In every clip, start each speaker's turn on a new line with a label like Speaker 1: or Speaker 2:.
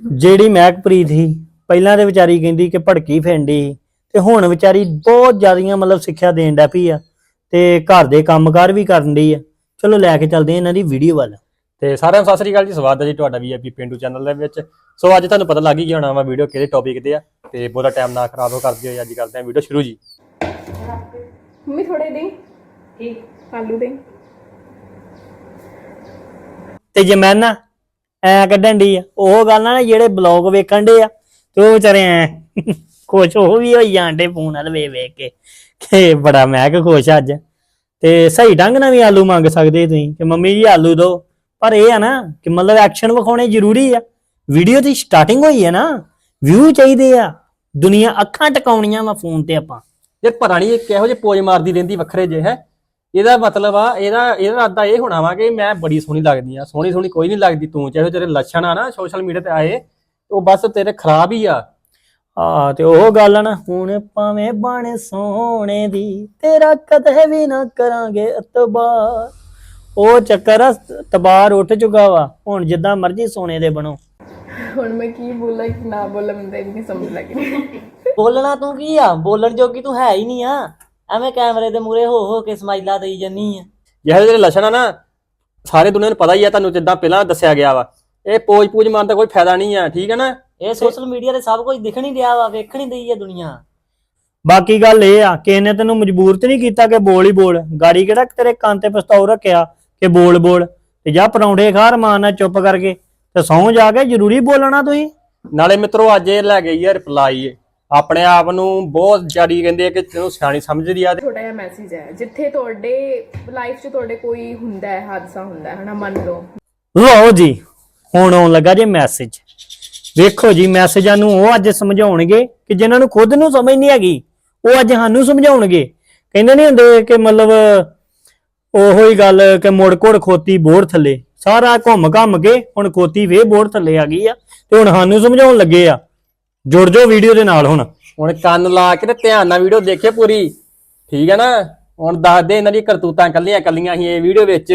Speaker 1: ਜਿਹੜੀ ਮਹਿਕਪ੍ਰੀਤ ਸੀ ਪਹਿਲਾਂ ਤੇ ਵਿਚਾਰੀ ਕਹਿੰਦੀ ਕਿ ਭੜਕੀ ਫੈਂਡੀ ਸੀ ਤੇ ਹੁਣ ਵਿਚਾਰੀ ਬਹੁਤ ਜ਼ਿਆਦੀਆਂ ਮਤਲਬ ਸਿੱਖਿਆ ਦੇਣ ਡੈ ਪਈ ਆ ਤੇ ਘਰ ਦੇ ਕੰਮਕਾਰ ਵੀ ਕਰਨ ਡਈ ਆ। ਚਲੋ ਲੈ ਕੇ ਚੱਲਦੇ ਆ ਇਹਨਾਂ ਦੀ ਵੀਡੀਓ ਵੱਲ।
Speaker 2: ਤੇ ਸਾਰਿਆਂ ਨੂੰ ਸਤਿ ਸ੍ਰੀ ਅਕਾਲ ਜੀ ਸਵਾਗਤ ਹੈ ਜੀ ਤੁਹਾਡਾ ਵੀਆਈਪੀ ਪਿੰਡੂ ਚੈਨਲ ਦੇ ਵਿੱਚ। ਸੋ ਅੱਜ ਤੁਹਾਨੂੰ ਪਤਾ ਲੱਗ ਹੀ ਗਿਆ ਹੋਣਾ ਵਾ ਵੀਡੀਓ ਕਿਹੜੇ ਟੌਪਿਕ ਤੇ ਆ ਤੇ ਬਹੁਤਾ ਟਾਈਮ ਨਾ ਖਰਾਬ ਹੋ ਕਰਦੀ ਹੋਈ ਅੱਜ ਕਰਦੇ ਆ ਵੀਡੀਓ ਸ਼ੁਰੂ ਜੀ।
Speaker 3: ਮੰਮੀ ਥੋੜੇ ਦੇ ਠੀਕ। ਆਲੂ ਦੇ
Speaker 1: ਤੇ ਜੇ ਮੈਂ ਨਾ ਐ ਕੱਢਣ ਦੀ ਆ। ਉਹ ਗੱਲ ਨਾ ਜਿਹੜੇ ਬਲੌਗ ਵੇਖਣ ਦੇ ਆ, ਤੇ ਉਹ ਵਿਚਾਰੇ ਐ, ਖੁਸ਼ ਉਹ ਵੀ ਹੋਈ ਜਾਂਦੇ ਫੋਨ ਨਾਲ ਵੇ ਵੇਖ ਕੇ। ਕਿ ਬੜਾ ਮੈਂ ਕਿ ਖੁਸ਼ ਅੱਜ। ਤੇ ਸਹੀ ਢੰਗ ਨਾਲ ਵੀ ਆਲੂ ਮੰਗ ਸਕਦੇ ਤੁਸੀਂ, ਕਿ ਮੰਮੀ ਜੀ ਆਲੂ ਦਿਓ ਪਰ ਇਹ ਆ ਨਾ ਕਿ ਮਤਲਬ ਐਕਸ਼ਨ ਵਿਖਾਉਣੇ ਜ਼ਰੂਰੀ ਆ। ਵੀਡੀਓ ਦੀ ਸਟਾਰਟਿੰਗ ਹੋਈ ਹੈ ਨਾ ਵਿਊ ਚਾਹੀਦੇ ਆ। ਦੁਨੀਆ ਅੱਖਾਂ ਟਿਕਾਉਣੀਆਂ ਵਾ ਫੋਨ ਤੇ ਆਪਾਂ।
Speaker 2: ਇਹ ਪਤਾ ਨਹੀਂ ਇਹ ਕਿਹੋ ਜਿਹੇ ਪੋਜ ਮਾਰਦੀ ਰਹਿੰਦੀ ਵੱਖਰੇ ਜੇ ਹੈ? ਇਹਦਾ ਮਤਲਬ ਆ ਇਹਦਾ ਇਹਦਾ ਇਰਾਦਾ ਇਹ ਹੋਣਾ ਵਾ ਕਿ ਮੈਂ ਬੜੀ ਸੋਹਣੀ ਲੱਗਦੀ ਆ ਸੋਹਣੀ ਸੋਹਣੀ ਕੋਈ ਨਹੀਂ ਲੱਗਦੀ ਤੂੰ ਚਾਹੇ ਤੇਰੇ ਲੱਛਣ ਆ ਨਾ ਸੋਸ਼ਲ ਮੀਡੀਆ ਤੇ ਆਏ ਉਹ ਬਸ ਤੇਰੇ ਖਰਾਬ ਹੀ ਆ।
Speaker 1: ਆ ਤੇ ਉਹ ਗੱਲ ਆ ਨਾ ਹੁਣ ਭਾਵੇਂ ਬਣ ਸੋਹਣੇ ਦੀ ਤੇਰਾ ਕਦੇ ਵੀ ਨਾ ਕਰਾਂਗੇ ਇਤਬਾਰ। ਉਹ ਚੱਕਰ ਆ, ਤਬਾਰ ਉੱਠ ਚੁੱਕਾ ਵਾ ਹੁਣ ਜਿੱਦਾਂ ਮਰਜ਼ੀ ਸੋਨੇ ਦੇ ਬਣੋ।
Speaker 3: ਹੁਣ ਮੈਂ ਕੀ ਬੋਲਾਂ ਕਿ ਨਾ ਬੋਲਾਂ ਮੈਨੂੰ ਤਾਂ ਸਮਝ ਲੱਗ। ਰਹੀ
Speaker 4: ਬੋਲਣਾ ਤੂੰ ਕੀ ਆ? ਬੋਲਣ ਜੋਗੀ ਤੂੰ ਹੈ ਹੀ ਨਹੀਂ ਆ। ਐਵੇਂ ਕੈਮਰੇ ਦੇ ਮੂਰੇ ਹੋ ਹੋ ਕੇ ਸਮਾਈਲਾ ਦੇਈ ਜੰਨੀ ਆ।
Speaker 2: ਜਿਹੋ ਜਿਹੇ ਲੱਛਣ ਆ ਨਾ ਸਾਰੇ ਦੁਨੀਆ ਨੂੰ ਪਤਾ ਹੀ ਆ ਤੁਹਾਨੂੰ ਜਿੱਦਾਂ ਪਹਿਲਾਂ ਦੱਸਿਆ ਗਿਆ ਵਾ। ਇਹ ਪੋਜ ਪੂਜ ਮਾਰਨ ਦਾ ਕੋਈ ਫਾਇਦਾ ਨਹੀਂ ਆ ਠੀਕ ਹੈ ਨਾ?
Speaker 4: ਇਹ ਸੋਸ਼ਲ ਮੀਡੀਆ ਤੇ ਸਭ ਕੁਝ ਦਿਖਣ ਹੀ ਵਾ ਵੇਖਣ ਹੀ ਦਈ ਆ ਦੁਨੀਆ।
Speaker 1: ਬਾਕੀ ਗੱਲ ਇਹ ਆ ਕਿ ਇਹਨੇ ਤੈਨੂੰ ਮਜਬੂਰ ਤੇ ਨਹੀਂ ਕੀਤਾ ਕਿ ਬੋਲ ਹੀ ਬੋਲ। ਗਾੜੀ ਕਿਹੜਾ ਤੇਰੇ ਕੰਨ ਤੇ ਪਸਤਾਉ ਰੱਖਿਆ ਕਿ ਬੋਲ ਬੋਲ। ਤੇ ਜਾ ਪਰੌਂਠੇ ਖਾ ਰਮਾਨ ਚੁੱਪ ਕਰਕੇ ਤੇ ਸੌਂ ਜਾ ਕੇ ਜ਼ਰੂਰੀ ਬੋਲਣਾ ਤੁਸੀਂ?
Speaker 2: ਨਾਲੇ ਮਿੱਤਰੋ ਅੱਜ ਇਹ ਲੈ ਗਈ ਆ ਰਿਪਲਾਈ ਆਪਣੇ ਆਪ ਨੂੰ ਬਹੁਤ ਜਿਆਦੀ ਕਹਿੰਦੇ ਆ ਕਿ ਤੈਨੂੰ ਸਿਆਣੀ ਸਮਝਦੀ ਆ
Speaker 3: ਛੋਟਾ ਜਿਹਾ ਮੈਸੇਜ ਹੈ। ਜਿੱਥੇ ਤੁਹਾਡੇ ਲਾਈਫ 'ਚ ਤੁਹਾਡੇ ਕੋਈ ਹੁੰਦਾ ਹੈ ਹਾਦਸਾ ਹੁੰਦਾ ਹੈ ਹਨਾ ਮੰਨ ਲਓ।
Speaker 1: ਲਓ ਜੀ ਹੁਣ ਆਉਣ ਲੱਗਾ ਜੇ ਮੈਸੇਜ ਵੇਖੋ ਜੀ ਮੈਸੇਜਾਂ ਨੂੰ ਉਹ ਅੱਜ ਸਮਝਾਉਣਗੇ ਕਿ ਜਿਨ੍ਹਾਂ ਨੂੰ ਖੁਦ ਨੂੰ ਸਮਝ ਨਹੀਂ ਹੈਗੀ ਉਹ ਅੱਜ ਸਾਨੂੰ ਸਮਝਾਉਣਗੇ। ਕਹਿੰਦੇ ਨਹੀਂ ਹੁੰਦੇ ਕਿ ਮਤਲਬ ਉਹੋ ਹੀ ਗੱਲ ਕਿ ਮੁੜ ਘੁੜ ਖੋਤੀ ਬੋਰ ਥੱਲੇ। ਸਾਰਾ ਘੁੰਮ ਘੰਮ ਕੇ ਹੁਣ ਖੋਤੀ ਵੇ ਬੋਰ ਥੱਲੇ ਆ ਗਈ ਆ ਤੇ ਹੁਣ ਸਾਨੂੰ ਸਮਝਾਉਣ ਲੱਗੇ ਆ। ਜੁੜ ਜਾਓ ਵੀਡੀਓ ਦੇ ਨਾਲ ਹੁਣ।
Speaker 2: ਹੁਣ ਕੰਨ ਲਾ ਕੇ ਤੇ ਧਿਆਨ ਨਾਲ ਵੀਡੀਓ ਦੇਖੇ ਪੂਰੀ। ਠੀਕ ਹੈ ਨਾ? ਹੁਣ ਦੱਸ ਦੇ ਇਹਨਾਂ ਦੀ ਕਰਤੂਤਾਂ ਕੱਲੀਆਂ ਕੱਲੀਆਂ ਹੀ ਇਹ ਵੀਡੀਓ ਵਿੱਚ।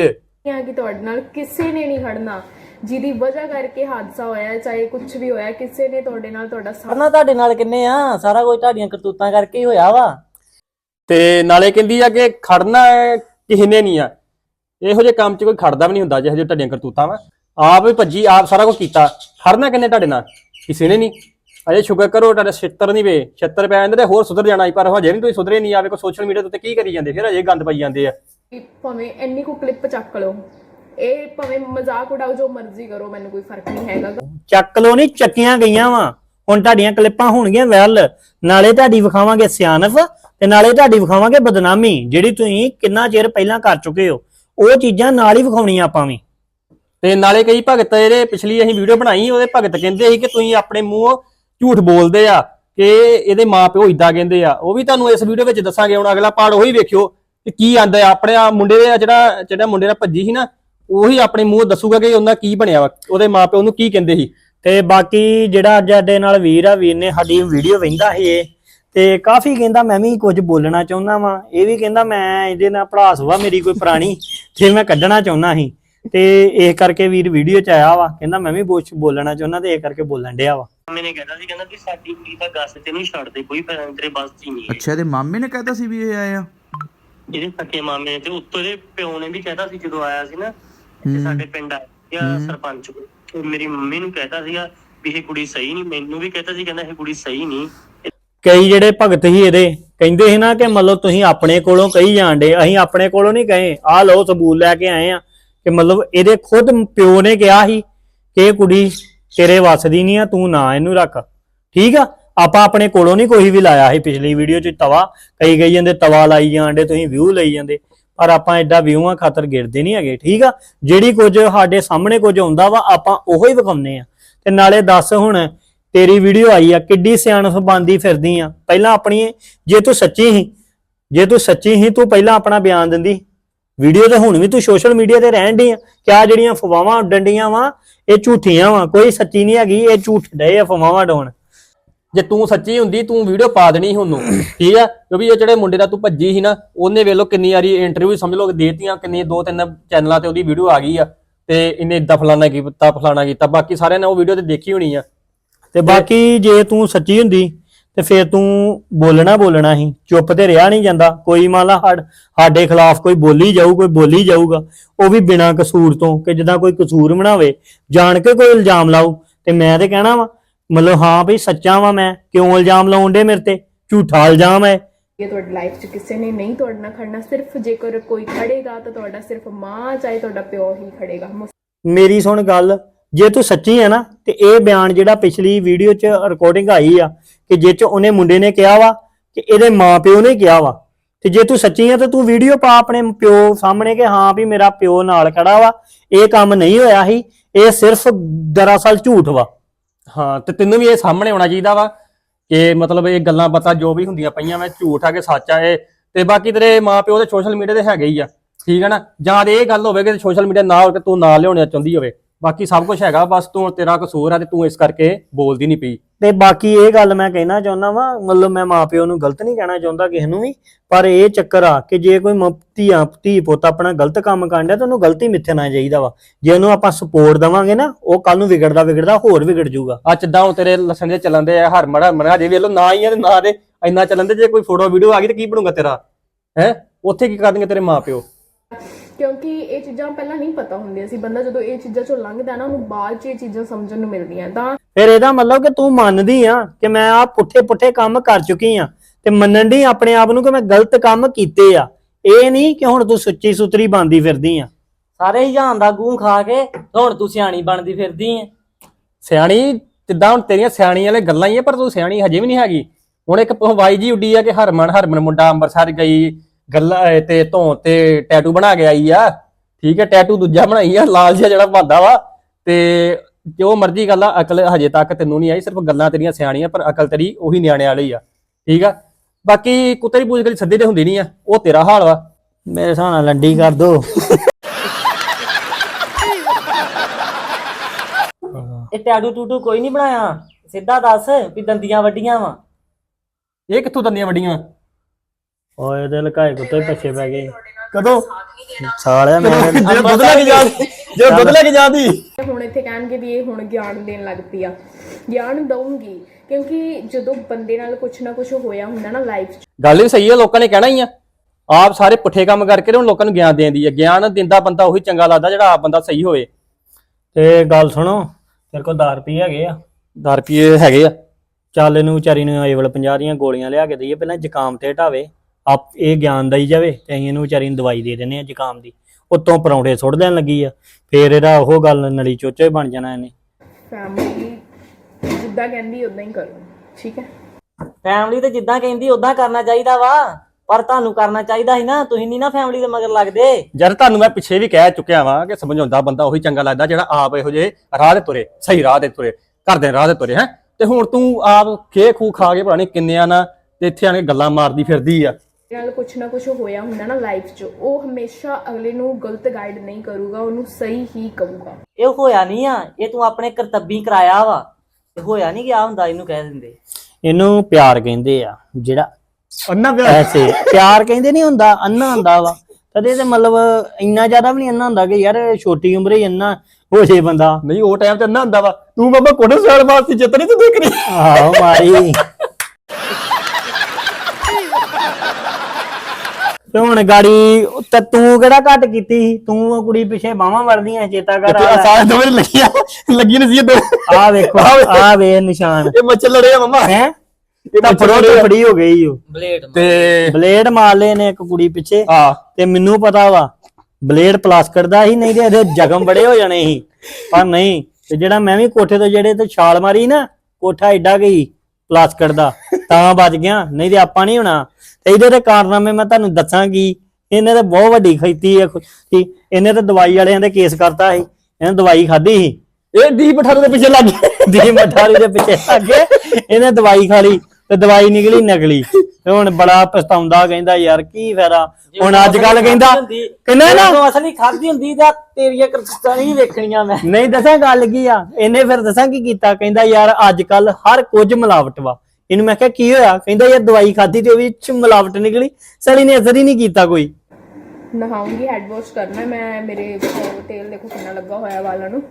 Speaker 3: ਆ ਕਿ ਤੁਹਾਡੇ ਨਾਲ ਕਿਸੇ ਨੇ ਨਹੀਂ ਖੜਨਾ। ਜਿਹਦੀ ਵਜ੍ਹਾ ਕਰਕੇ ਹਾਦਸਾ ਹੋਇਆ ਹੈ, ਚਾਹੇ ਕੁਝ ਵੀ ਹੋਇਆ ਕਿਸੇ ਨੇ ਤੁਹਾਡੇ ਨਾਲ ਤੁਹਾਡਾ ਸਾਥ
Speaker 4: ਕਰਨਾ ਤੁਹਾਡੇ ਨਾਲ ਕਿੰਨੇ ਆ? ਸਾਰਾ ਕੁਝ ਤੁਹਾਡੀਆਂ ਕਰਤੂਤਾਂ ਕਰਕੇ ਹੀ ਹੋਇਆ ਵਾ।
Speaker 2: ਤੇ ਨਾਲੇ ਕਹਿੰਦੀ ਆ ਕਿ ਖੜਨਾ ਕਿਸੇ ਨੇ ਨਹੀਂ ਆ। ਇਹੋ ਜਿਹੇ ਕੰਮ 'ਚ ਕੋਈ ਖੜਦਾ ਵੀ ਨਹੀਂ ਹੁੰਦਾ ਜਿਹੋ ਜਿਹੇ ਤੁਹਾਡੀਆਂ ਕਰਤੂਤਾਂ ਵਾ। ਆਪ ਹੀ ਭੱਜੀ ਆਪ ਸਾਰਾ ਕੁਝ ਕੀਤਾ। ਖੜਨਾ ਕਿੰਨੇ ਤੁਹਾਡੇ ਨਾਲ? ਕਿਸੇ ਨੇ ਨਹੀਂ। ਅਜੇ ਸ਼ੁਕਰ ਕਰੋ ਤੁਹਾਡੇ 76 ਨਹੀਂ ਵੇ 76 ਪੈ ਜਾਂਦੇ ਤੇ ਹੋਰ ਸੁਧਰ ਜਾਣਾ ਸੀ ਪਰ ਹਜੇ ਵੀ ਤੁਸੀਂ ਸੁਧਰੇ ਨਹੀਂ ਆਵੇ ਕੋ ਸੋਸ਼ਲ ਮੀਡੀਆ ਤੇ ਕੀ ਕਰੀ ਜਾਂਦੇ ਫਿਰ ਅਜੇ ਗੰਦ ਪਾਈ ਜਾਂਦੇ ਆ।
Speaker 3: ਭਾਵੇਂ ਇੰਨੀ ਕੁ ਕਲਿੱਪ ਚੱਕ ਲਓ ਇਹ ਭਾਵੇਂ ਮਜ਼ਾਕ ਉਡਾਓ ਜੋ ਮਰਜ਼ੀ ਕਰੋ ਮੈਨੂੰ ਕੋਈ ਫ਼ਰਕ ਨਹੀਂ ਹੈਗਾ।
Speaker 1: ਚੱਕ ਲੋ ਨਹੀਂ ਚੱਕੀਆਂ ਗਈਆਂ ਵਾ। ਹੁਣ ਤੁਹਾਡੀਆਂ ਕਲਿੱਪਾਂ ਹੋਣਗੀਆਂ ਵੈਲ ਨਾਲੇ ਤੁਹਾਡੀ ਵਿਖਾਵਾਂਗੇ ਸਿਆਣਪ ਤੇ ਨਾਲੇ ਤੁਹਾਡੀ ਵਿਖਾਵਾਂਗੇ ਬਦਨਾਮੀ ਜਿਹੜੀ ਤੁਸੀਂ ਕਿੰਨਾ ਚਿਰ ਪਹਿਲਾਂ ਕਰ ਚੁੱਕੇ ਹੋ। ਉਹ ਚੀਜ਼ਾਂ ਨਾਲ ਹੀ ਵਿਖਾਉਣੀਆਂ ਆਪਾਂ ਵੀ।
Speaker 2: ਤੇ ਨਾਲੇ ਕਈ ਭਗਤ ਇਹਦੇ ਪਿਛਲੀ ਅਸੀਂ ਵੀਡੀਓ ਬਣਾਈ ਉਹਦੇ ਭਗਤ ਕਹਿੰਦੇ ਸੀ ਕਿ ਤੁਸੀਂ ਆਪਣੇ ਮੂੰਹੋਂ ਝੂਠ ਬੋਲਦੇ ਆ ਕਿ ਇਹਦੇ ਮਾਪਿਓ ਇਦਾਂ ਕਹਿੰਦੇ ਆ। ਉਹ ਵੀ ਤੁਹਾਨੂੰ ਇਸ ਵੀਡੀਓ ਵਿੱਚ ਦੱਸਾਂਗੇ। ਹੁਣ ਅਗਲਾ ਪਾਰਟ ਉਹੀ ਵੇਖਿਓ ਕਿ ਕੀ ਆਂਦਾ ਆ। ਆਪਣੇ ਆ ਮੁੰਡੇ ਦੇ ਜਿਹੜਾ ਜਿਹੜਾ ਮੁੰਡੇ ਦਾ ਭੱਜੀ ਸੀ ਨਾ, ਉਹੀ ਆਪਣੇ ਮੂੰਹ ਦੱਸੂਗਾ ਕਿ ਉਹਨਾਂ ਕੀ ਬਣਿਆ ਵਾ, ਉਹਦੇ ਮਾਪਿਓ ਉਹਨੂੰ ਕੀ ਕਹਿੰਦੇ ਸੀ।
Speaker 1: ਤੇ ਬਾਕੀ ਜਿਹੜਾ ਅੱਜ ਸਾਡੇ ਨਾਲ ਵੀਰ ਆ, ਵੀਰ ਨੇ ਸਾਡੀ ਵੀਡੀਓ ਵੇਂਦਾ ਸੀ ਇਹ। ਤੇ ਕਾਫੀ ਕਹਿੰਦਾ, ਮੈਂ ਵੀ ਕੁਝ ਬੋਲਣਾ ਚਾਹੁੰਦਾ ਵਾਂ। ਇਹ ਵੀ ਕਹਿੰਦਾ, ਮੈਂ ਇਹਦੇ ਨਾਲ ਭੜਾਸ ਵਾ ਮੇਰੀ ਕੋਈ ਪੁਰਾਣੀ। ਤੇ ਮੈਂ ਕੱਢਣਾ ਚਾਹੁੰਦਾ ਸੀ। ਤੇ ਇਹ ਕਰਕੇ ਵੀਰ ਵੀਡੀਓ ਚ ਆਇਆ ਵਾ ਕਹਿੰਦਾ ਮੈਂ ਵੀ ਬੋਲਣਾ ਚਾਹੁੰਦਾ ਤੇ ਇਹ ਕਰਕੇ ਬੋਲਣ ਡਿਆ ਵਾ।
Speaker 5: ਮੈਨੇ ਕਹਿੰਦਾ ਸੀ ਕਹਿੰਦਾ ਵੀ ਸਾਡੀ ਕੁੜੀ ਦਾ ਗੱਸ ਤੈਨੂੰ ਛੱਡ ਦੇ ਕੋਈ ਫਾਇਦਾ ਤੇਰੇ ਬਸ ਹੀ ਨਹੀਂ
Speaker 6: ਅੱਛਾ ਇਹਦੇ ਮਾਮੇ ਨੇ ਕਹਿਤਾ ਸੀ ਵੀ ਇਹ ਆਏ ਆ?
Speaker 5: ਇਹਦੇ ਸੱਕੇ ਮਾਮੇ ਨੇ ਤੇ ਉੱਤੋਂ ਇਹਦੇ ਪਿਓ ਨੇ ਵੀ ਕਹਿਤਾ ਸੀ ਜਦੋਂ ਆਇਆ ਸੀ ਨਾ ਇੱਥੇ ਸਾਡੇ ਪਿੰਡ ਆਇਆ ਸਰਪੰਚ ਉਹ ਮੇਰੀ ਮੰਮੀ ਨੂੰ ਕਹਿਤਾ ਸੀਗਾ ਵੀ ਇਹ ਕੁੜੀ ਸਹੀ ਨਹੀਂ ਮੈਨੂੰ ਵੀ ਕਹਿਤਾ ਸੀ ਕਹਿੰਦਾ ਇਹ ਕੁੜੀ ਸਹੀ ਨਹੀਂ।
Speaker 1: ਕਈ ਜਿਹੜੇ ਭਗਤ ਸੀ ਇਹਦੇ ਕਹਿੰਦੇ ਸੀ ਨਾ ਕਿ ਮਤਲਬ ਤੁਸੀਂ ਆਪਣੇ ਕੋਲੋਂ ਕਹੀ ਜਾਂਦੇ ਅਸੀਂ ਆਪਣੇ ਕੋਲੋਂ ਨਹੀਂ ਕਹੇ ਆਹ ਲਓ ਸਬੂਤ ਲੈ ਕੇ ਆਏ ਆ। ਕਿ ਮਤਲਬ ਇਹਦੇ ਖੁਦ ਪਿਓ ਨੇ ਕਿਹਾ ਸੀ ਕਿ ਇਹ ਕੁੜੀ ਤੇਰੇ ਵੱਸ ਦੀ ਨਹੀਂ ਆ, ਤੂੰ ਨਾ ਇਹਨੂੰ ਰੱਖ। ਠੀਕ ਆ? ਆਪਾਂ ਆਪਣੇ ਕੋਲੋਂ ਨਹੀਂ ਕੋਈ ਵੀ ਲਾਇਆ ਸੀ ਪਿਛਲੀ ਵੀਡੀਓ 'ਚ ਤਵਾ। ਕਈ ਕਹੀ ਜਾਂਦੇ ਤਵਾ ਲਾਈ ਜਾਂਦੇ, ਤੁਸੀਂ ਵਿਊ ਲਈ ਜਾਂਦੇ। ਪਰ ਆਪਾਂ ਐਡਾ ਵਿਊਆਂ ਖਾਤਰ ਗਿਰਦੇ ਨਹੀਂ ਹੈਗੇ, ਠੀਕ ਆ? ਜਿਹੜੀ ਕੁਝ ਸਾਡੇ ਸਾਹਮਣੇ ਕੁਝ ਆਉਂਦਾ ਵਾ, ਆਪਾਂ ਉਹੋ ਹੀ ਵਿਖਾਉਂਦੇ ਆ। ਤੇ ਨਾਲੇ ਦੱਸ ਹੁਣ, ਤੇਰੀ ਵੀਡੀਓ ਆਈ ਆ, ਕਿੱਡੀ ਸਿਆਣਪ ਬੰਦੀ ਫਿਰਦੀ ਆ। ਪਹਿਲਾਂ ਆਪਣੀ, ਜੇ ਤੂੰ ਸੱਚੀ ਸੀ, ਜੇ ਤੂੰ ਸੱਚੀ ਸੀ, ਤੂੰ ਪਹਿਲਾਂ ਆਪਣਾ ਬਿਆਨ ਦਿੰਦੀ। ਵੀਡੀਓ ਤੇ ਹੁਣ ਵੀ ਤੂੰ ਸੋਸ਼ਲ ਮੀਡੀਆ ਤੇ ਰਹਿਣ ਡਈ ਆ। ਕਿਆ ਜਿਹੜੀਆਂ ਫਵਾਵਾਂ ਡੰਡੀਆਂ ਵਾ ਇਹ ਝੂਠੀਆਂ ਵਾ। ਕੋਈ ਸੱਚੀ ਨਹੀਂ ਹੈਗੀ ਇਹ ਝੂਠ ਡਏ ਆ ਫਵਾਵਾਂ ਡਾਉਣ।
Speaker 2: ਜੇ ਤੂੰ ਸੱਚੀ ਹੁੰਦੀ ਤੂੰ ਵੀਡੀਓ ਪਾ ਦੇਣੀ ਉਹਨੂੰ। ਠੀਕ ਆ? ਕਿਉਂਕਿ ਇਹ ਜਿਹੜੇ ਮੁੰਡੇ ਦਾ ਤੂੰ ਭੱਜੀ ਸੀ ਨਾ ਉਹਨੇ ਵੇਖ ਕਿੰਨੀ ਵਾਰੀ ਇੰਟਰਵਿਊ ਸਮਝ ਕਿ ਦੇਤੀਆਂ ਕਿੰਨੀ ਦੋ ਤਿੰਨ ਚੈਨਲਾਂ ਤੇ ਉਹਦੀ ਵੀਡੀਓ ਆ ਗਈ ਆ। ਤੇ ਇਹਨੇ ਇਦਾਂ ਫਲਾਣਾ ਕੀਤਾ ਫਲਾਣਾ ਕੀਤਾ। ਬਾਕੀ ਸਾਰਿਆਂ ਨੇ ਉਹ ਵੀਡੀਓ ਤੇ ਦੇਖੀ ਹੋਣੀ ਆ।
Speaker 1: ਤੇ ਬਾਕੀ ਜੇ ਤੂੰ ਸੱਚੀ ਹੁੰਦੀ ਤੇ ਫਿਰ ਤੂੰ ਬੋਲਣਾ ਬੋਲਣਾ ਸੀ ਚੁੱਪ ਤੇ ਰਿਹਾ ਨਹੀਂ ਜਾਂਦਾ ਕੋਈ ਮੰਨ ਲਾ ਸਾਡ- ਖਿਲਾਫ ਕੋਈ ਬੋਲੀ ਜਾਊ ਕੋਈ ਬੋਲੀ ਜਾਊਗਾ ਉਹ ਵੀ ਬਿਨਾਂ ਕਸੂਰ ਤੋਂ ਕਿ ਜਿੱਦਾਂ ਕੋਈ ਕਸੂਰ ਬਣਾਵੇ ਜਾਣ ਕੇ ਕੋਈ ਇਲਜ਼ਾਮ ਲਾਊ ਤੇ ਮੈਂ ਤੇ ਕਹਿਣਾ ਵਾ ਮਤਲਬ ਹਾਂ ਵੀ ਸੱਚਾ ਵਾਂ ਮੈਂ ਕਿਉਂ ਇਲਜ਼ਾਮ ਲਾਉਣ ਦੇ ਮੇਰੇ ਤੇ ਝੂਠਾ ਇਲਜ਼ਾਮ ਹੈ।
Speaker 3: ਇਹ ਤੁਹਾਡੀ ਲਾਈਫ 'ਚ ਕਿਸੇ ਨੇ ਨਹੀਂ ਤੁਹਾਡੇ ਨਾਲ ਖੜਨਾ ਸਿਰਫ ਜੇਕਰ ਕੋਈ ਖੜੇਗਾ ਤਾਂ ਤੁਹਾਡਾ ਸਿਰਫ ਮਾਂ ਚਾਹੇ ਤੁਹਾਡਾ ਪਿਓ ਹੀ ਖੜੇਗਾ।
Speaker 1: ਮੇਰੀ ਸੁਣ ਗੱਲ ਜੇ ਤੂੰ ਸੱਚੀ ਹੈ ਨਾ, ਤੇ ਇਹ ਬਿਆਨ ਜਿਹੜਾ ਪਿਛਲੀ ਵੀਡੀਓ 'ਚ ਰਿਕਾਰਡਿੰਗ ਆਈ ਆ, ਕਿ ਜੇ 'ਚ ਉਹਨੇ ਮੁੰਡੇ ਨੇ ਕਿਹਾ ਵਾ, ਕਿ ਇਹਦੇ ਮਾਪਿਓ ਨੇ ਕਿਹਾ ਵਾ। ਤੇ ਜੇ ਤੂੰ ਸੱਚੀ ਆ, ਤਾਂ ਤੂੰ ਵੀਡੀਓ ਪਾ ਆਪਣੇ ਪਿਓ ਸਾਹਮਣੇ ਕਿ ਹਾਂ ਵੀ ਮੇਰਾ ਪਿਓ ਨਾਲ ਖੜਾ ਵਾ। ਇਹ ਕੰਮ ਨਹੀਂ ਹੋਇਆ ਸੀ, ਇਹ ਸਿਰਫ ਦਰਅਸਲ ਝੂਠ ਵਾ।
Speaker 2: ਹਾਂ, ਤੇ ਤੈਨੂੰ ਵੀ ਇਹ ਸਾਹਮਣੇ ਆਉਣਾ ਚਾਹੀਦਾ ਵਾ, ਕਿ ਮਤਲਬ ਇਹ ਗੱਲਾਂ ਬਾਤਾਂ ਜੋ ਵੀ ਹੁੰਦੀਆਂ ਪਈਆਂ ਮੈਂ ਝੂਠ ਆ ਕਿ ਸੱਚ ਆ ਇਹ। ਤੇ ਬਾਕੀ ਤੇਰੇ ਮਾਪਿਓ ਦੇ ਸੋਸ਼ਲ ਮੀਡੀਆ ਤੇ ਹੈਗੇ ਹੀ ਆ, ਠੀਕ ਹੈ ਨਾ? ਜਾਂ ਤੇ ਇਹ ਗੱਲ ਹੋਵੇ ਕਿ ਸੋਸ਼ਲ ਮੀਡੀਆ ਨਾ ਹੋ ਕੇ ਤੂੰ ਨਾ ਲਿਆਉਣਾ ਚਾਹੁੰਦੀ ਹੋਵੇ। ਬਾਕੀ ਸਭ ਕੁਝ ਹੈਗਾ ਬਸ ਤੂੰ ਤੇਰਾ ਕਸੂਰ ਆ ਤੇ ਤੂੰ ਇਸ ਕਰਕੇ ਬੋਲਦੀ ਨਹੀਂ ਪਈ।
Speaker 1: ਤੇ ਬਾਕੀ ਇਹ ਗੱਲ ਮੈਂ ਕਹਿਣਾ ਚਾਹੁੰਦਾ ਵਾਂ ਮਤਲਬ ਮੈਂ ਮਾਪਿਓ ਨੂੰ ਗਲਤ ਨਹੀਂ ਕਹਿਣਾ ਚਾਹੁੰਦਾ ਕਿਸੇ ਨੂੰ ਵੀ ਪਰ ਇਹ ਚੱਕਰ ਆ ਕਿ ਜੇ ਕੋਈ ਮ- ਧੀਆਂ ਧੀ ਪੁੱਤ ਆਪਣਾ ਗਲਤ ਕੰਮ ਕਾਂਡਿਆ ਤਾਂ ਉਹਨੂੰ ਗਲਤੀ ਮਿੱਥਣਾ ਚਾਹੀਦਾ ਵਾ। ਜੇ ਉਹਨੂੰ ਆਪਾਂ ਸਪੋਰਟ ਦਵਾਂਗੇ ਨਾ ਉਹ ਕੱਲ ਨੂੰ ਵਿਗੜਦਾ ਵਿਗੜਦਾ ਹੋਰ ਵਿਗੜ ਜਾਊਗਾ।
Speaker 2: ਆ ਚਿੱਦਾਂ ਉਹ ਤੇਰੇ ਲਸਣ ਦੇ ਚੱਲਣ ਦੇ ਆ ਹਰਮਨ ਹਰਮਨ ਹਜੇ ਵੇਖ ਲੋ ਨਾ ਹੀ ਆ ਤੇ ਨਾ ਦੇ ਇੰਨਾ ਚੱਲਣ ਦੇ ਜੇ ਕੋਈ ਫੋਟੋ ਵੀਡੀਓ ਆ ਗਈ ਤੇ ਕੀ ਬਣੂਗਾ ਤੇਰਾ? ਹੈ? ਉੱਥੇ ਕੀ ਕਰਨਗੇ ਤੇਰੇ ਮਾਪਿਓ
Speaker 3: ਕਿਉਂਕਿ ਇਹ ਚੀਜ਼ਾਂ ਪਹਿਲਾਂ ਨਹੀਂ ਪਤਾ ਹੁੰਦੀਆਂ ਸੀ। ਬੰਦਾ ਜਦੋਂ ਇਹ ਚੀਜ਼ਾਂ ਚੋਂ ਲੰਘਦਾ ਨਾ ਉਹਨੂੰ ਬਾਅਦ 'ਚ ਇਹ ਚੀਜ਼ਾਂ ਸਮਝਣ ਨੂੰ ਮਿਲਦੀਆਂ। ਤਾਂ
Speaker 1: ਫਿਰ ਇਹਦਾ ਮਤਲਬ ਕਿ ਤੂੰ ਮੰਨਦੀ ਆ ਕਿ ਮੈਂ ਆ ਪੁੱਠੇ ਪੁੱਠੇ ਕੰਮ ਕਰ ਚੁੱਕੀ ਆ ਤੇ ਮੰਨਣ ਦੀ ਆਪਣੇ ਆਪ ਨੂੰ ਕਿ ਮੈਂ ਗਲਤ ਕੰਮ ਕੀਤੇ ਆ। ਇਹ ਨਹੀਂ ਕਿ ਹੁਣ ਤੂੰ ਸੁੱਚੀ ਸੁਤਰੀ ਬੰਦੀ ਫਿਰਦੀ ਆ।
Speaker 4: ਸਾਰੇ ਹੀ ਜਾਣ ਦਾ ਗੂੰ ਖਾ ਕੇ ਤੇ ਹੁਣ ਤੂੰ ਸਿਆਣੀ ਬਣਦੀ ਫਿਰਦੀ ਐ
Speaker 2: ਸਿਆਣੀ ਜਿੱਦਾਂ ਹੁਣ ਤੇਰੀਆਂ ਸਿਆਣੀਆਂ ਵਾਲੇ ਗੱਲਾਂ ਹੀ ਆ ਪਰ ਤੂੰ ਸਿਆਣੀ ਹਜੇ ਵੀ ਨਹੀਂ ਹੈਗੀ। ਹੁਣ ਇੱਕ ਹਵਾਈ ਜੀ ਉੱਡੀ ਆ ਕਿ ਹਰਮਨ ਹਰਮਨ ਮੁੰਡਾ ਅੰਮ੍ਰਿਤਸਰ ਗਈ। ਗੱਲਾਂ ਅਹ ਤੇ ਧੌਣ ਤੇ ਟੈਟੂ ਬਣਾ ਕੇ ਆਈ ਆ। ਠੀਕ ਹੈ ਟੈਟੂ ਦੂਜਾ ਬਣਾਈ ਆ ਲਾਲ ਜਿਹਾ ਜਿਹੜਾ ਬੰਦਾ ਵਾ। ਤੇ ਜੋ ਮਰਜ਼ੀ ਗੱਲ ਆ ਅਕਲ ਹਜੇ ਤੱਕ ਤੈਨੂੰ ਨਹੀਂ ਆਈ ਸਿਰਫ ਗੱਲਾਂ ਤੇਰੀਆਂ ਸਿਆਣੀਆਂ ਪਰ ਅਕਲ ਤੇਰੀ ਉਹੀ ਨਿਆਣੇ ਵਾਲੀ ਆ। ਠੀਕ ਆ? ਬਾਕੀ ਕੁੱਤੇ ਦੀ ਪੂਛ ਕਦੀ ਸੱਦੇ ਤੇ ਹੁੰਦੀ ਨਹੀਂ ਆ। ਉਹ ਤੇਰਾ ਹਾਲ ਵਾ।
Speaker 1: ਮੇਰੇ ਹਿਸਾਬ ਨਾਲ ਲੰਡੀ ਕਰ ਦੋ।
Speaker 4: ਇਹ ਟੈਟੂ ਟੂਟੂ ਕੋਈ ਨਹੀਂ ਬਣਾਇਆ। ਸਿੱਧਾ ਦੱਸ ਵੀ ਦੰਦੀਆਂ ਵੱਡੀਆਂ ਵਾ।
Speaker 2: ਇਹ ਕਿੱਥੋਂ ਦੰਦੀਆਂ ਵੱਡੀਆਂ?
Speaker 1: ਓਏ ਇਹਦੇ ਲਕਾਏ ਕੁੱਤੇ ਪਿੱਛੇ ਪੈ ਗਏ।
Speaker 2: ਕਦੋਂ?
Speaker 1: ਸਾਲਿਆ ਮੈਂ
Speaker 2: ਜੇ ਦੁੱਧ ਲੈ ਕੇ ਜਾਂਦੀ ਜੇ ਦੁੱਧ ਲੈ ਕੇ ਜਾਂਦੀ
Speaker 3: ਹੁਣ ਇੱਥੇ ਕਹਿਣਗੇ ਵੀ ਇਹ ਹੁਣ ਗਿਆਨ ਦੇਣ ਲੱਗ ਪਈ ਆ। ਗਿਆਨ ਦਊਂਗੀ ਕਿਉਂਕਿ ਜਦੋਂ ਬੰਦੇ ਨਾਲ ਕੁਝ ਨਾ ਕੁਝ ਹੋਇਆ ਹੁੰਦਾ ਨਾ ਲਾਈਫ 'ਚ।
Speaker 2: ਗੱਲ ਵੀ ਸਹੀ ਹੈ ਲੋਕਾਂ ਨੇ ਕਹਿਣਾ ਹੀ ਆ। ਆਪ ਸਾਰੇ ਪੁੱਠੇ ਕੰਮ ਕਰਕੇ ਤੇ ਹੁਣ ਲੋਕਾਂ ਨੂੰ ਗਿਆਨ ਦੇਂਦੀ ਆ। ਗਿਆਨ ਦਿੰਦਾ ਬੰਦਾ ਉਹੀ ਚੰਗਾ ਲੱਗਦਾ ਜਿਹੜਾ ਆਪ ਬੰਦਾ ਸਹੀ ਹੋਵੇ।
Speaker 1: ਤੇ ਗੱਲ ਸੁਣੋ ਤੇਰੇ ਕੋਲ 10 ਰੁਪਏ ਹੈਗੇ ਆ।
Speaker 2: 10 ਰੁਪਏ ਹੈਗੇ ਆ।
Speaker 1: ਚੱਲ ਇਹਨੂੰ ਵਿਚਾਰੀ ਨੂੰ ਏਵਲ 50 ਦੀਆਂ ਗੋਲੀਆਂ ਲਿਆ ਕੇ ਦਈਏ ਪਹਿਲਾਂ ਜ਼ੁਕਾਮ ਤੇ ਹਟਾਵੇ। ਆਪ ਇਹ ਗਿਆਨ ਦਈ ਜਾਵੇ ਤੇ ਅਸੀਂ ਇਹਨੂੰ ਵਿਚਾਰੀ ਨੂੰ ਦਵਾਈ ਦੇ ਦਿੰਨੇ ਆ ਜ਼ੁਕਾਮ ਦੀ। ਉਤੋਂ ਪਰੌਂਠੇ ਸੁੱਟ ਦੇਣ ਲੱਗੀ ਆ ਫੇਰ ਇਹਦਾ ਉਹ ਗੱਲ ਨਲੀ ਚੋਚੇ ਬਣ ਜਾਣਾ ਇਹਨੇ।
Speaker 3: ਫੈਮਿਲੀ ਜਿੱਦਾਂ ਕਹਿੰਦੀ ਉਦਾਂ ਹੀ ਕਰੋ ਠੀਕ ਹੈ?
Speaker 4: ਫੈਮਿਲੀ ਤੇ ਜਿੱਦਾਂ ਕਹਿੰਦੀ ਉਦਾਂ ਕਰਨਾ ਚਾਹੀਦਾ ਵਾ ਪਰ ਤੁਹਾਨੂੰ ਕਰਨਾ ਚਾਹੀਦਾ ਸੀ ਨਾ ਤੁਸੀਂ ਨਹੀਂ ਨਾ ਫੈਮਿਲੀ ਦੇ ਮਗਰ ਲੱਗਦੇ।
Speaker 2: ਜਦ ਤੁਹਾਨੂੰ ਮੈਂ ਪਿੱਛੇ ਵੀ ਕਹਿ ਚੁੱਕਿਆ ਵਾਂ ਕਿ ਸਮਝਾਉਂਦਾ ਬੰਦਾ ਉਹੀ ਚੰਗਾ ਲੱਗਦਾ ਜਿਹੜਾ ਆਪ ਇਹੋ ਜਿਹੇ ਰਾਹ ਦੇ ਤੁਰੇ ਸਹੀ ਰਾਹ ਦੇ ਤੁਰੇ ਘਰ ਦੇ ਰਾਹ ਦੇ ਤੁਰੇ ਹੈ। ਤੇ ਹੁਣ ਤੂੰ ਆਪ ਖੇ ਖੂ ਖਾ ਕੇ ਪਤਾ ਨੀ ਕਿੰਨਿਆਂ ਨਾਲ ਤੇ ਇੱਥੇ ਆਣ ਕੇ ਗੱਲਾਂ ਮਾਰਦੀ ਫਿਰਦੀ ਆ।
Speaker 3: ਨਾਲ ਕੁਝ ਨਾ ਕੁਝ ਹੋਇਆ ਹੁੰਦਾ ਨਾ ਲਾਈਫ 'ਚ ਉਹ ਹਮੇਸ਼ਾ ਅਗਲੇ ਨੂੰ ਗਲਤ ਗਾਈਡ ਨਹੀਂ ਕਰੂਗਾ ਉਹਨੂੰ ਸਹੀ ਹੀ ਕਹੂਗਾ।
Speaker 4: ਇਹ ਹੋਇਆ ਨਹੀਂ ਆ ਇਹ ਤੂੰ ਆਪਣੇ ਕਰਤੱਬੀ ਕਰਾਇਆ ਵਾ ਇਹ ਹੋਇਆ ਨਹੀਂ ਗਿਆ ਹੁੰਦਾ ਇਹਨੂੰ ਕਹਿ ਦਿੰਦੇ।
Speaker 1: ਇਹਨੂੰ ਪਿਆਰ ਕਹਿੰਦੇ ਆ ਜਿਹੜਾ
Speaker 2: ਅੰਨਾ
Speaker 1: ਐਸੇ ਪਿਆਰ ਕਹਿੰਦੇ ਨਹੀਂ ਹੁੰਦਾ ਅੰਨਾ ਹੁੰਦਾ ਵਾ। ਕਦੇ ਤੇ ਮਤਲਬ ਇੰਨਾ ਜ਼ਿਆਦਾ ਵੀ ਨਹੀਂ ਅੰਨਾ ਹੁੰਦਾ ਕਿ ਯਾਰ ਛੋਟੀ ਉਮਰੇ ਹੀ ਅੰਨਾ ਹੋ ਜੇ ਬੰਦਾ।
Speaker 2: ਨਹੀਂ ਉਹ ਟਾਈਮ ਤੇ ਅੰਨਾ ਹੁੰਦਾ ਵਾ। ਤੂੰ ਬਾਬਾ ਕੋੜੇ ਸਾਲ ਬਾਅਦ ਸੀ ਜਿੱਤ ਨਹੀਂ ਤੂੰ ਦੇਖ ਰਹੀ।
Speaker 1: ਆਹੋ ਮਾਰੀ। ਤੇ ਹੁਣ ਗਾੜੀ ਤੇ ਤੂੰ ਕਿਹੜਾ ਘੱਟ ਕੀਤੀ ਸੀ? ਤੂੰ ਉਹ ਕੁੜੀ ਪਿੱਛੇ ਬਾਹਾਂ ਵਰਦੀਆਂ ਚੇਤਾ ਕਰ ਆ
Speaker 2: ਸਾਰੇ ਦੋਵੇਂ ਲੱਗੀਆਂ ਲੱਗੀ ਨਹੀਂ ਸੀ ਇਹ ਦੋ
Speaker 1: ਆ ਵੇਖੋ ਆ ਵੇ ਨਿਸ਼ਾਨ।
Speaker 2: ਇਹ ਮੱਛਰ ਲੜੇ ਆ ਮਮਾ।
Speaker 1: ਹੈ?
Speaker 2: ਇਹ
Speaker 1: ਤਾਂ
Speaker 2: ਮੱਛਰ
Speaker 1: ਫੜੋ
Speaker 2: ਲੜੇ
Speaker 1: ਤੇ
Speaker 2: ਆ।
Speaker 1: ਫੜੀ ਹੋ ਗਈ ਉਹ
Speaker 4: ਬਲੇਡ
Speaker 2: ਤੇ
Speaker 1: ਬਲੇਡ ਮਾਰ ਲਏ ਨੇ ਇੱਕ ਕੁੜੀ ਪਿੱਛੇ।
Speaker 2: ਆ
Speaker 1: ਤੇ ਮੈਨੂੰ ਪਤਾ ਵਾ ਬਲੇਡ ਪਲਾਸਟਿਕ ਦਾ ਹੀ ਨਹੀਂ ਤੇ ਇਹਦੇ ਜ਼ਖਮ ਬੜੇ ਹੋ ਜਾਣੇ ਸੀ। ਪਰ ਨਹੀਂ ਤੇ ਜਿਹੜਾ ਮੈਂ ਵੀ ਕੋਠੇ ਤੋਂ ਜਿਹੜੇ ਤੇ ਛਾਲ ਮਾਰੀ ਨਾ ਕੋਠਾ ਏਡਾ ਗਈ ਪਲਾਸਟਿਕ ਦਾ ਤਾਂ ਬਚ ਗਿਆ ਨਹੀਂ ਤੇ ਆਪਾਂ ਨਹੀਂ ਹੋਣਾ। ਤੇ ਇਹਦੇ ਤੇ ਕਾਰਨਾਮੇ ਮੈਂ ਤੁਹਾਨੂੰ ਦੱਸਾਂਗੀ ਇਹਨੇ ਤੇ ਬਹੁਤ ਵੱਡੀ ਖੈਤੀ ਹੈ ਖੁ- ਇਹਨੇ ਤੇ ਦਵਾਈ ਵਾਲਿਆਂ ਦੇ ਕੇਸ ਕਰਤਾ ਸੀ ਇਹਨੇ ਦਵਾਈ ਖਾਧੀ ਸੀ।
Speaker 2: ਇਹ ਦੀਪ ਠਾਰੂ ਦੇ ਪਿੱਛੇ ਲੱਗ ਗਿਆ
Speaker 1: ਦੀ ਮਠਾਰੀ ਦੇ ਪਿੱਛੇ ਲੱਗੇ ਇਹਨੇ ਦਵਾਈ ਖਾ ਲਈ ਤੇ ਦਵਾਈ ਨਿਕਲੀ ਨਕਲੀ। ਹੁਣ ਬੜਾ ਪਛਤਾਉਂਦਾ ਕਹਿੰਦਾ ਯਾਰ ਕੀ ਫਾਇਦਾ? ਹੁਣ ਅੱਜ ਕੱਲ ਕਹਿੰਦਾ ਕਹਿੰਦਾ ਨਾ
Speaker 4: ਅਸਲੀ ਖਾਦੀ ਹੁੰਦੀ ਤਾਂ ਤੇਰੀਆਂ ਕਰਤੂਤਾਂ ਨਹੀਂ ਵੇਖਣੀਆਂ ਮੈਂ।
Speaker 1: ਨਹੀਂ ਦੱਸਾਂ ਗੱਲ ਕੀ ਆ? ਇਹਨੇ ਫਿਰ ਦੱਸਾਂ ਕੀ ਕੀਤਾ? ਕਹਿੰਦਾ ਯਾਰ ਅੱਜ ਕੱਲ ਹਰ ਕੁਝ ਮਿਲਾਵਟ ਵਾ। ਇਹਨੂੰ ਮੈਂ ਕਿਹਾ ਕੀ ਹੋਇਆ? ਕਹਿੰਦਾ ਯਾਰ ਦਵਾਈ ਖਾਧੀ ਤੇ ਉਹ ਵਿੱਚ ਮਿਲਾਵਟ ਨਿਕਲੀ। ਸੜੀ ਨੇ ਅਸਰ ਹੀ ਨਹੀਂ ਕੀਤਾ ਕੋਈ।
Speaker 3: ਨਹਾਉਂਗੀ ਹੈਡ ਵਾਸ਼ ਕਰਨਾ। ਮੈਂ ਮੇਰੇ ਤੇਲ ਦੇਖੋ ਕਿੰਨਾ ਲੱਗਾ ਹੋਇਆ ਵਾਲਾਂ ਨੂੰ।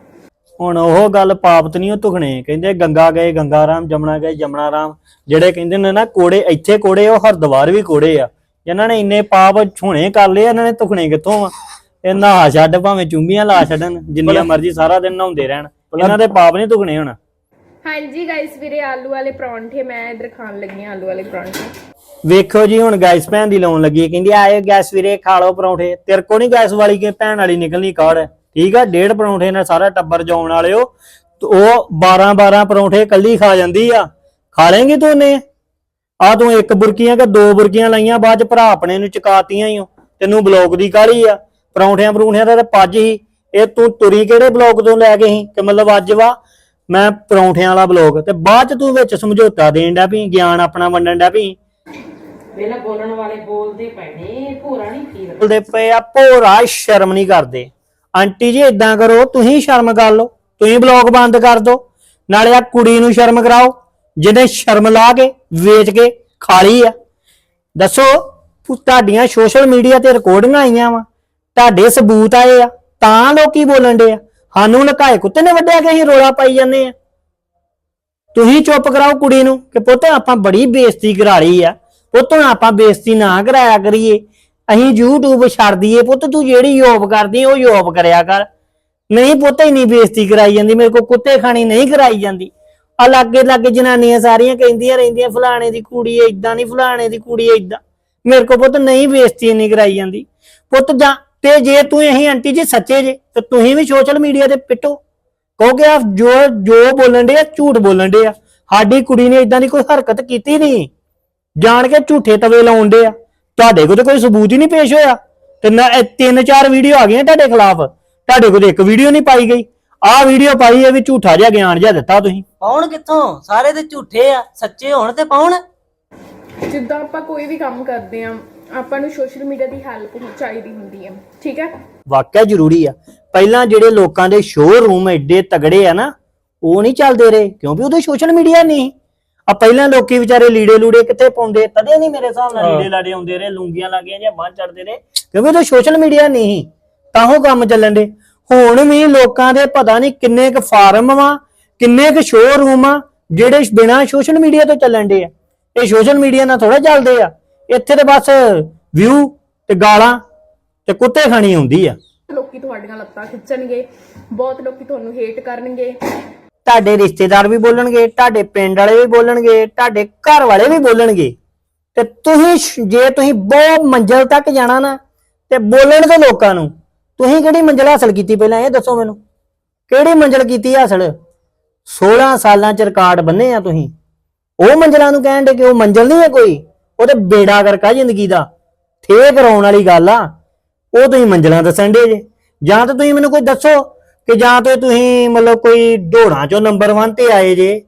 Speaker 1: ਹੁਣ ਉਹ ਗੱਲ ਪਾਪਤ ਨਹੀਂ ਉਹ ਤੁਖਣੇ ਕਹਿੰਦੇ ਗੰਗਾ ਗਏ ਗੰਗਾ ਰਾਮ ਜਮਨਾ ਗਏ ਜਮਨਾ ਰਾਮ। ਜਿਹੜੇ ਕਹਿੰਦੇ ਨੇ ਨਾ ਕੋੜੇ ਇੱਥੇ ਕੋੜੇ ਉਹ ਹਰਦੁਆਰ ਵੀ ਕੋੜੇ ਆ। ਇਹਨਾਂ ਨੇ ਇੰਨੇ ਪਾਪ ਛੁਣੇ ਕਰ ਲਏ ਇਹਨਾਂ ਨੇ ਤੁਖਣੇ ਕਿੱਥੋਂ ਆ? ਇਹ ਨਹਾ ਛੱਡ ਭਾਵੇਂ ਚੁੰਬੀਆਂ ਲਾ ਛੱਡਣ ਜਿੰਨੀਆਂ ਮਰਜ਼ੀ ਸਾਰਾ ਦਿਨ ਨਹਾਉਂਦੇ ਰਹਿਣ। ਇਹਨਾਂ ਦੇ ਪਾਪ ਨਹੀਂ ਤੁਖਣੇ ਹੁਣ।
Speaker 3: ਹਾਂਜੀ ਗਾਇਸ ਵੀਰੇ ਆਲੂ ਵਾਲੇ ਪਰੌਂਠੇ, ਮੈਂ ਇਧਰ ਖਾਣ ਲੱਗੀ ਹਾਂ ਆਲੂ ਵਾਲੇ ਪਰੌਂਠੇ।
Speaker 1: ਵੇਖੋ ਜੀ, ਹੁਣ ਗੈਸ ਭੈਣ ਦੀ ਲਾਉਣ ਲੱਗੀ ਹੈ। ਕਹਿੰਦੀ ਆਏ ਗੈਸ ਵੀਰੇ, ਖਾ ਲਓ ਪਰੌਂਠੇ। ਤੇਰੇ ਕੋ ਨਹੀਂ ਗੈਸ ਵਾਲੀ ਕਿ ਭੈਣ ਵਾਲੀ ਨਿਕਲਣੀ ਕਾੜ। ਠੀਕ ਆ, ਡੇਢ ਪਰੌਂਠੇ ਨਾਲ ਸਾਰਾ ਟੱਬਰ ਜਾਉਣ ਵਾਲਿਓ। ਤੇ ਉਹ 12 12 ਪਰੌਂਠੇ ਕੱਲੀ ਖਾ ਜਾਂਦੀ ਆ। ਖਾ ਲੇਂਗੀ ਤੂੰ ਨੇ ਆ ਤੂੰ ਇੱਕ ਬੁਰਕੀਆਂ ਕਿ ਦੋ ਬੁਰਕੀਆਂ ਲਾਈਆਂ, ਬਾਅਦ ਚ ਭਰਾ ਆਪਣੇ ਨੂੰ ਚਕਾਤੀਆਂ ਈ ਓ। ਤੈਨੂੰ ਬਲੌਕ ਦੀ ਕਾਲੀ ਆ। ਪਰੌਂਠਿਆਂ ਪਰੌਂਠਿਆਂ ਦਾ ਤਾਂ ਪੱਜ ਹੀ। ਇਹ ਤੂੰ ਤੁਰੀ ਕਿਹੜੇ ਬਲੌਕ ਤੋਂ ਲੈ ਕੇ ਸੀ ਕਿ ਮਤਲਬ ਅੱਜ ਵਾ? ਮੈਂ ਪਰੌਂਠਿਆਂ ਵਾਲਾ ਬਲੌਗ ਤੇ ਬਾਅਦ ਚ ਤੂੰ ਵਿੱਚ ਸਮਝੌਤਾ ਦੇਣ ਡਿਆ ਵੀ ਗਿਆਨ ਆਪਣਾ ਵੰਡਣ ਡਿਆ ਵੀ।
Speaker 7: ਵੇਲੇ ਬੋਲਣ ਵਾਲੇ ਬੋਲਦੇ ਪੈਣੇ ਭੋਰਾ ਨਹੀਂ ਫੀਲ
Speaker 1: ਬੋਲਦੇ ਪਏ ਆ ਭੋਰਾ ਸ਼ਰਮ ਨਹੀਂ ਕਰਦੇ। ਆਂਟੀ ਜੀ ਇਦਾਂ ਕਰੋ ਤੁਸੀਂ ਸ਼ਰਮ ਕਰ ਲਓ ਤੁਸੀਂ ਬਲੌਗ ਬੰਦ ਕਰ ਦਿਓ ਨਾਲੇ ਆ ਕੁੜੀ ਨੂੰ ਸ਼ਰਮ ਕਰਾਓ ਜਿਹਨੇ ਸ਼ਰਮ ਲਾ ਕੇ ਵੇਚ ਕੇ ਖਾ ਲਈ ਆ। ਦੱਸੋ ਪੁ- ਤੁਹਾਡੀਆਂ ਸੋਸ਼ਲ ਮੀਡੀਆ ਤੇ ਰਿਕਾਰਡਿੰਗਾਂ ਆਈਆਂ ਵਾ ਤੁਹਾਡੇ ਸਬੂਤ ਆਏ ਆ ਤਾਂ ਲੋਕੀ ਬੋਲਣ ਦੇ ਆ। ਸਾਨੂੰ ਲਕਾਏ ਕੁੱਤੇ ਨੇ ਵੱਢਿਆ ਕਿ ਅਸੀਂ ਰੋਲਾ ਪਾਈ ਜਾਂਦੇ ਆ? ਤੁਸੀਂ ਚੁੱਪ ਕਰਾਓ ਕੁੜੀ ਨੂੰ ਕਿ ਪੁੱਤ ਆਪਾਂ ਬੜੀ ਬੇਇੱਜ਼ਤੀ ਕਰਾ ਲਈ ਆ। ਪੁੱਤ ਆਪਾਂ ਬੇਇੱਜ਼ਤੀ ਨਾ ਕਰਾਇਆ ਕਰੀਏ। ਅਸੀਂ YouTube ਛੱਡ ਦਈਏ ਪੁੱਤ, ਤੂੰ ਜਿਹੜੀ ਯੋਬ ਕਰਦੀ ਉਹ ਯੋਬ ਕਰਿਆ ਕਰ। ਨਹੀਂ ਪੁੱਤ, ਇੰਨੀ ਬੇਇੱਜ਼ਤੀ ਕਰਾਈ ਜਾਂਦੀ, ਮੇਰੇ ਕੋ ਕੁੱਤੇ ਖਾਣੀ ਨਹੀਂ ਕਰਾਈ ਜਾਂਦੀ। ਆ ਲਾਗੇ ਲਾਗੇ ਜਨਾਨੀਆਂ ਸਾਰੀਆਂ ਕਹਿੰਦੀਆਂ ਰਹਿੰਦੀਆਂ, ਫਲਾਣੇ ਦੀ ਕੁੜੀ ਏਦਾਂ ਨਹੀਂ ਫਲਾਣੇ ਦੀ ਕੁੜੀ ਏਦਾਂ। ਮੇਰੇ ਕੋ ਪੁੱਤ ਨਹੀਂ ਬੇਇੱਜ਼ਤੀ ਨਹੀਂ ਕਰਾਈ ਜਾਂਦੀ। ਪੁੱਤ ਜਾਂ ਤੇ ਜੇ ਤੂੰ ਅਸੀਂ ਆਂਟੀ ਜੀ ਸੱਚੇ ਜੇ ਤੇ ਤੁਸੀਂ ਵੀ ਸੋਸ਼ਲ ਮੀਡੀਆ ਤੇ ਪਿੱਟੋ। ਕਹੋਗੇ ਆ ਜੋ ਜੋ ਬੋਲਣ ਦੇ ਆ ਝੂਠ ਬੋਲਣ ਦੇ ਆ। ਸਾਡੀ ਕੁੜੀ ਨੇ ਇਦਾਂ ਦੀ ਕੋਈ ਹਰਕਤ ਕੀਤੀ ਨਹੀਂ। ਜਾਣ ਕੇ ਝੂਠੇ ਤਵੇ ਲਾਉਣ ਦੇ ਆ। ਤੁਹਾਡੇ ਕੋਲ ਤਾਂ ਕੋਈ ਸਬੂਤ ਹੀ ਨਹੀਂ ਪੇਸ਼ ਹੋਇਆ। ਤੇ ਨਾ ਇਹ ਤਿੰਨ ਚਾਰ ਵੀਡੀਓ ਆ ਗਈਆਂ ਤੁਹਾਡੇ ਖਿਲਾਫ। ਤੁਹਾਡੇ ਕੋਲ ਇੱਕ ਵੀਡੀਓ ਨਹੀਂ ਪਾਈ ਗਈ। ਆਹ ਵੀਡੀਓ ਪਾਈ ਹੈ ਵੀ ਝੂਠਾ ਜਿਹਾ ਗਿਆਨ ਜਿਹਾ ਦਿੱਤਾ ਤੁਸੀਂ।
Speaker 4: ਪਾਉਣ ਕਿੱਥੋਂ? ਸਾਰੇ ਤੇ ਝੂਠੇ ਆ ਸੱਚੇ ਹੋਣ ਤੇ ਪਾਉਣ।
Speaker 3: ਜਿੱਦਾਂ ਆਪਾਂ ਕੋਈ ਵੀ ਕੰਮ ਕਰਦੇ ਆ ਆਪਾਂ ਨੂੰ ਸੋਸ਼ਲ ਮੀਡੀਆ ਦੀ ਹੈਲਪ ਚਾਹੀਦੀ ਹੁੰਦੀ ਹੈ ਠੀਕ ਹੈ?
Speaker 1: ਵਾਕਿਆ ਜ਼ਰੂਰੀ ਆ। ਪਹਿਲਾਂ ਜਿਹੜੇ ਲੋਕਾਂ ਦੇ ਸ਼ੋਰੂਮ ਐਡੇ ਤਗੜੇ ਆ ਨਾ ਉਹ ਨਹੀਂ ਚੱਲਦੇ ਰਹੇ ਕਿਉਂਕਿ ਉਹਦੇ ਸੋਸ਼ਲ ਮੀਡੀਆ ਨਹੀਂ ਆ ਪਹਿਲਾਂ ਲੋਕੀ ਵਿਚਾਰੇ ਲੀੜੇ ਲੂੜੇ ਕਿੱਥੇ ਪਾਉਂਦੇ ਤਦੇ ਨਹੀਂ ਮੇਰੇ ਹਿਸਾਬ ਨਾਲ ਲੀੜੇ ਲਾੜੇ ਆਉਂਦੇ ਰਹੇ ਲੂੰਗੀਆਂ ਲੱਗੀਆਂ ਜਾਂ ਬਾਂਹ ਚੜਦੇ ਰਹੇ ਕਿਉਂਕਿ ਉਹਦੇ ਸੋਸ਼ਲ ਮੀਡੀਆ ਨਹੀਂ ਤਾਂ ਉਹ ਕੰਮ ਚੱਲਣ ਦੇ। ਹੁਣ ਵੀ ਲੋਕਾਂ ਦੇ ਪਤਾ ਨਹੀਂ ਕਿੰਨੇ ਕੁ ਫਾਰਮ ਵਾ ਕਿੰਨੇ ਕੁ ਸ਼ੋਰੂਮ ਆ ਜਿਹੜੇ ਬਿਨਾਂ ਸੋਸ਼ਲ ਮੀਡੀਆ ਤੋਂ ਚੱਲਣ ਦੇ ਆ। ਇਹ ਸੋਸ਼ਲ ਮੀਡੀਆ ਨਾਲ ਥੋੜਾ ਚੱਲਦੇ ਆ। ਇੱਥੇ ਤੇ ਬਸ ਵਿਊ ਤੇ ਗਾਲਾਂ ਤੇ ਕੁੱਤੇ ਖਾਣੀ ਹੁੰਦੀ ਆ।
Speaker 3: ਲੋਕੀ ਤੁਹਾਡੀਆਂ ਲੱਤਾਂ ਖਿੱਚਣਗੇ ਬਹੁਤ ਲੋਕੀ ਤੁਹਾਨੂੰ ਹੇਟ ਕਰਨਗੇ।
Speaker 1: ਤੁਹਾਡੇ ਰਿਸ਼ਤੇਦਾਰ ਵੀ ਬੋਲਣਗੇ ਤੁਹਾਡੇ ਪਿੰਡ ਵਾਲੇ ਵੀ ਬੋਲਣਗੇ ਤੁਹਾਡੇ ਘਰ ਵਾਲੇ ਵੀ ਬੋਲਣਗੇ। ਤੇ ਤੁਸੀਂ ਸ਼- ਜੇ ਤੁਸੀਂ ਬਹੁਤ ਮੰਜ਼ਲ ਤੱਕ ਜਾਣਾ ਨਾ ਤੇ ਬੋਲਣ ਦੇ ਲੋਕਾਂ ਨੂੰ ਤੁਸੀਂ ਕਿਹੜੀ ਮੰਜ਼ਲ ਹਾਸਲ ਕੀਤੀ ਪਹਿਲਾਂ ਇਹ ਦੱਸੋ ਮੈਨੂੰ। ਕਿਹੜੀ ਮੰਜ਼ਲ ਕੀਤੀ ਹਾਸਲ? 16 ਸਾਲਾਂ ਚ ਰਿਕਾਰਡ ਬੰਨੇ ਆ ਤੁਸੀਂ। ਉਹ ਮੰਜ਼ਲਾਂ ਨੂੰ ਕਹਿਣ ਦੇ ਕਿ ਉਹ ਮੰਜ਼ਲ ਨਹੀਂ ਹੈ ਕੋਈ ਉਹ ਤੇ ਬੇੜਾ ਕਰਕਾ ਜ਼ਿੰਦਗੀ ਦਾ। ਥੇ ਕਰਾਉਣ ਵਾਲੀ ਗੱਲ ਆ। ਉਹ ਤੁਸੀਂ ਮੰਜ਼ਲਾਂ ਦੱਸਣ ਦੇ ਜੇ। ਜਾਂ ਤਾਂ ਤੁਸੀਂ ਮੈਨੂੰ ਕੋਈ ਦੱਸੋ ਕਿ ਜਾਂ ਤੇ ਤੁਸੀਂ ਮਤਲਬ ਕੋਈ ਦੌੜਾਂ ਚੋਂ ਨੰਬਰ 1 ਤੇ ਆਏ ਜੇ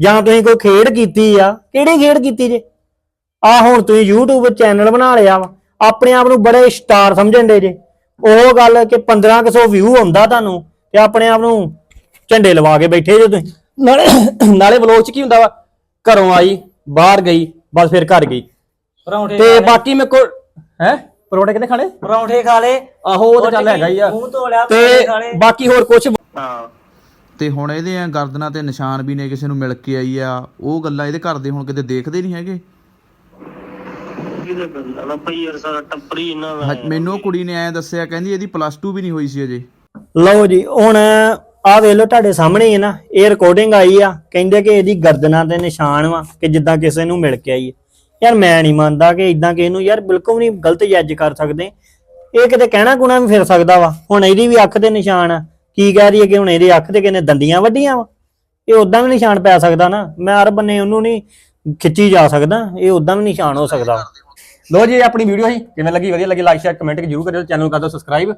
Speaker 1: ਜਾਂ ਤੁਸੀਂ ਕੋਈ ਖੇਡ ਕੀਤੀ ਆ। ਕਿਹੜੀ ਖੇਡ ਕੀਤੀ ਜੇ? ਆ ਹੁਣ ਤੁਸੀਂ YouTube ਚੈਨਲ ਬਣਾ ਲਿਆ ਵਾ। ਆਪਣੇ ਆਪ ਨੂੰ ਬੜੇ ਸਟਾਰ ਸਮਝਣ ਦੇ ਜੇ। ਉਹ ਗੱਲ ਕਿ 1500 ਵਿਊ ਹੁੰਦਾ ਤੁਹਾਨੂੰ ਤੇ ਆਪਣੇ ਆਪ ਨੂੰ ਝੰਡੇ ਲਵਾ ਕੇ ਬੈਠੇ ਜੇ ਤੁਸੀਂ।
Speaker 2: ਨਾਲੇ ਨਾਲੇ ਵਲੋਗ ਚ ਕੀ ਹੁੰਦਾ ਵਾ? ਘਰੋਂ ਆਈ ਬਾਹਰ ਗਈ ਬਸ ਫਿਰ ਘਰ ਗਈ।
Speaker 4: ਪਰੌਂਠੇ
Speaker 2: ਤੇ ਬਾਕੀ ਮੇਰੇ ਕੋਲ ਹੈ? ਪਰੋਟੇ ਕਿਤੇ ਖਾਣੇ?
Speaker 4: ਪਰੌਂਠੇ ਖਾ ਲੇ
Speaker 2: ਆਹੋ ਉਹ ਤਾਂ ਚੱਲ ਹੈਗਾ ਹੀ ਆ।
Speaker 4: ਮੂੰਹ ਧੋ ਲਿਆ ਪਰੌਂਠੇ ਖਾ
Speaker 2: ਤੇ ਬਾਕੀ ਹੋਰ ਕੁਝ
Speaker 5: ਹਾਂ।
Speaker 6: ਤੇ ਹੁਣ ਇਹਦੇ ਆ ਗਰਦਨਾਂ ਤੇ ਨਿਸ਼ਾਨ ਵੀ ਨੇ ਕਿਸੇ ਨੂੰ ਮਿਲ ਕੇ ਆਈ ਆ। ਉਹ ਗੱਲਾਂ ਇਹਦੇ ਘਰ ਦੇ ਹੁਣ ਕਿਤੇ ਦੇਖਦੇ ਨਹੀਂ ਹੈਗੇ?
Speaker 5: ਕਿਹਦੇ ਬੰਦਾ ਨਾ ਭਈ ਯਾਰ ਸਾਰਾ ਟੱਪਰੀ ਇਹਨਾਂ ਦਾ।
Speaker 6: ਹ- ਮੈਨੂੰ ਉਹ ਕੁੜੀ ਨੇ ਐ ਦੱਸਿਆ ਕਹਿੰਦੀ ਇਹਦੀ ਪਲੱਸ 2 ਵੀ ਨਹੀਂ ਹੋਈ ਸੀ ਅਜੇ।
Speaker 1: ਲਓ ਜੀ ਹੁਣ ਆ ਵੇਖ ਲਓ ਤੁਹਾਡੇ ਸਾਹਮਣੇ ਹੀ ਹੈ ਨਾ। ਇਹ ਰਿਕਾਰਡਿੰਗ ਆਈ ਆ। ਕਹਿੰਦੇ ਕਿ ਇਹਦੀ ਗਰਦਨਾਂ ਤੇ ਨਿਸ਼ਾਨ ਵਾ ਕਿ ਜਿੱਦਾਂ ਕਿਸੇ ਨੂੰ ਮਿਲ ਕੇ ਆਈ ਹੈ ਯਾਰ ਮੈਂ ਨਹੀਂ ਮੰਨਦਾ ਕਿ ਇਦਾਂ ਕਿਸੇ ਨੂੰ ਯਾਰ ਬਿਲਕੁਲ ਨਹੀਂ ਗਲਤ ਜੱਜ ਕਰ ਸਕਦੇ। ਇਹ ਕਿਤੇ ਕਹਿਣਾ ਗੁਣਾ ਵੀ ਫਿਰ ਸਕਦਾ ਵਾ। ਹੁਣ ਇਹਦੀ ਵੀ ਅੱਖ ਤੇ ਨਿਸ਼ਾਨ ਆ। ਕੀ ਕਹਿ ਰਹੀ ਹੈ ਕਿ ਹੁਣ ਇਹਦੀ ਅੱਖ ਤੇ ਕਿਨੇ ਦੰਦੀਆਂ ਵੱਡੀਆਂ ਵਾ? ਇਹ ਉਦਾਂ ਵੀ ਨਿਸ਼ਾਨ ਪੈ ਸਕਦਾ ਨਾ। ਮੈਂ ਹਰ ਬੰਨੇ ਉਹਨੂੰ ਨਹੀਂ ਖਿੱਚੀ ਜਾ ਸਕਦਾ। ਇਹ ਉਦਾਂ ਵੀ ਨਿਸ਼ਾਨ ਹੋ ਸਕਦਾ।
Speaker 2: ਲੋ ਜੀ, ਇਹ ਆਪਣੀ ਵੀਡੀਓ ਸੀ ਕਿਵੇਂ ਲੱਗੀ? ਵਧੀਆ ਲੱਗੀ? ਲਾਈਕ ਸ਼ੇਅਰ ਕਮੈਂਟ ਜ਼ਰੂਰ ਕਰਿਓ। ਚੈਨਲ ਕਰ ਦਿਓ ਸਬਸਕ੍ਰਾਈਬ